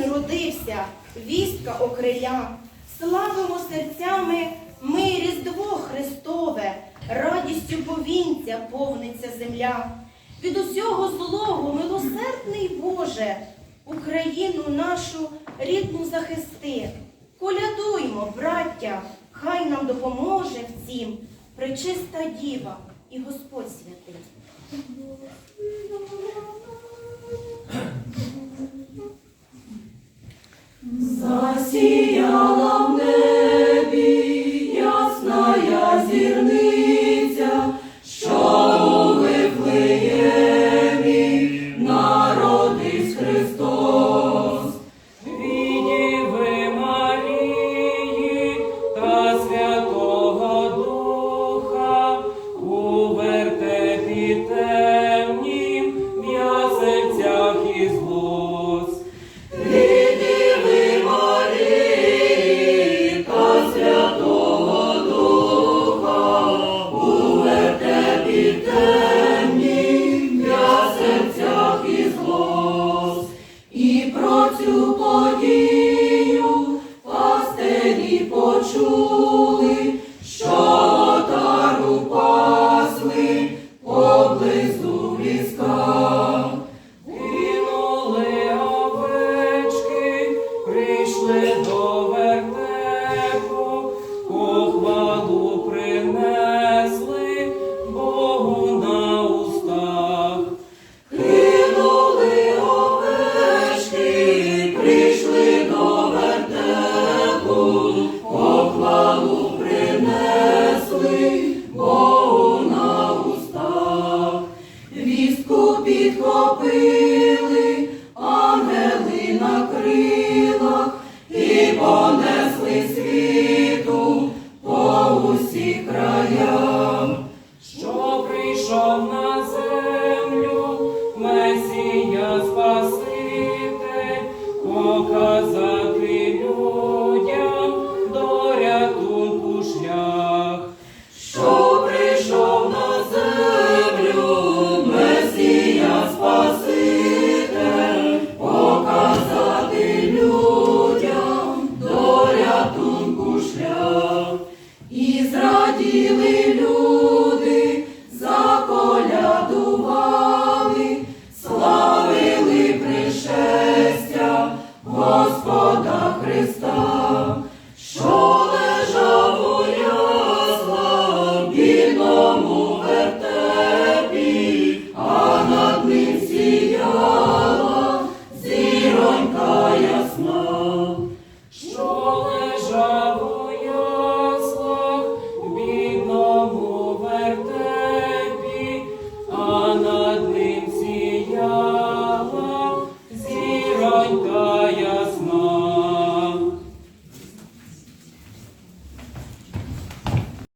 син родився, вістка окриля. Славимо серцями ми Різдво Христове, радістю повінця повниться земля. Від усього злого, милосердний Боже, Україну нашу рідну захисти. Колядуймо, браття, хай нам допоможе цім пречиста діва і Господь святий. Засіяла в небі ясная зірниця, що у Вифлеємі народився Христос, Відіви Марії та Святого Духа у вертепі темнім і із. усіх края, що прийшов на землю, Месія спаси.